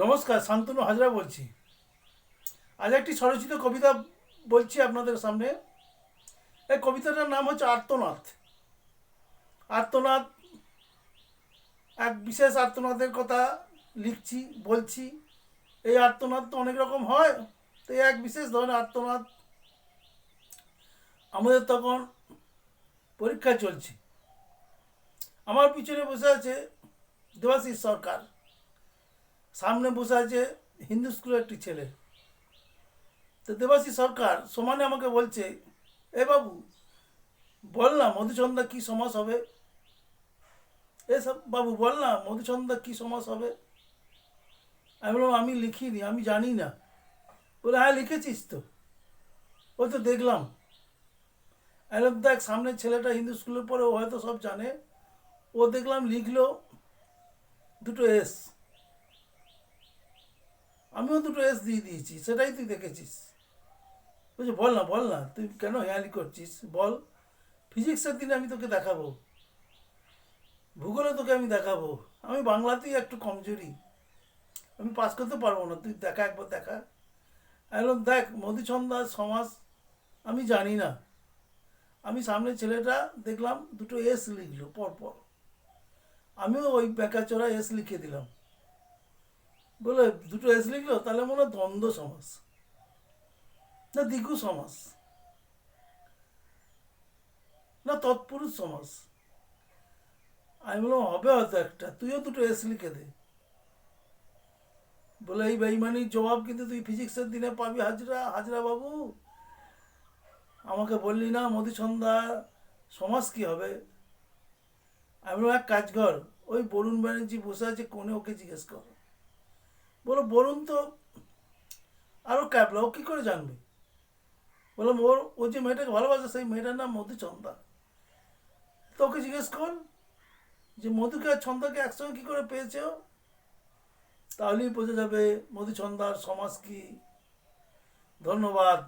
নমস্কার, শান্তনু হাজরা বলছি। আজ একটি স্বরচিত কবিতা বলছি আপনাদের সামনে। এই কবিতাটার নাম হচ্ছে আর্তনাথ আর্তনাথ এক বিশেষ আর্তনাদের কথা লিখছি, বলছি। এই আর্তনাদ তো অনেক রকম হয় তো এক বিশেষ ধরনের আর্তনাদ আমাদের তখন পরীক্ষা চলছে। আমার পিছনে বসে আছে দেবাশিস সরকার। সামনে বসে আছে হিন্দু স্কুলের একটি ছেলে। তো দেবাশী সরকার সমানে আমাকে বলছে, এ বাবু, বল না মধুচন্দ্রা কী সমাস হবে? এসব বাবু, বল না মধুচন্দা কী সমাস হবে? আমি বললাম, আমি লিখিনি, আমি জানি না। বলে হ্যাঁ লিখেছিস তো। ওই তো দেখলাম। একদম দেখ, সামনের ছেলেটা হিন্দু স্কুলের পরে ও হয়তো সব জানে। ও দেখলাম লিখলো দুটো এস। আমিও দুটো এস দিয়ে দিয়েছি, সেটাই তুই দেখেছিস। বলছি, বল না বল না, তুই কেন হেয়ালি করছিস? বল ফিজিক্সের দিনে আমি তোকে দেখাবো। ভূগোলে তোকে আমি দেখাবো। আমি বাংলাতেই একটু কমজোরি। আমি পাস করতে পারব না, তুই দেখা, একবার দেখা। একদম দেখ মধুচন্দ্রার সমাজ আমি জানি না। আমি সামনে ছেলেটা দেখলাম, দুটো এস লিখলো, পরপর। আমিও ওই বেকাচোরা এস লিখে দিলাম। বলে দুটো এস লিখলো, তাহলে মনে হয় দ্বন্দ্ব সমাস। না দ্বিগু সমাস। না তৎপুরুষ সমাস। আমি বললাম, হবে হয়তো একটা। তুইও দুটো এস লিখে দে। বলে, এই বেইমানির জবাব কিন্তু তুই ফিজিক্সের দিনে পাবি, হাজরা হাজরা বাবু আমাকে বললি না মধুসন্ধ্যা সমাজ কি হবে? আমি এক কাজ কর, ওই বরুণ ব্যানার্জি বসে আছে কোনে ওকে জিজ্ঞেস কর। বলো, বরুণ তো আরও ক্যাবলা, ও কী করে জানবে? বললাম, ওর, ও যে মেয়েটাকে ভালোবাসে, সেই মেয়েটার নাম মধুচন্দা তো ওকে জিজ্ঞেস কর যে মধুকে আর ছন্দাকে একসঙ্গে কী করে পেয়েছে তাহলেই বোঝা যাবে মধুচন্দার সমাজ কি। ধন্যবাদ।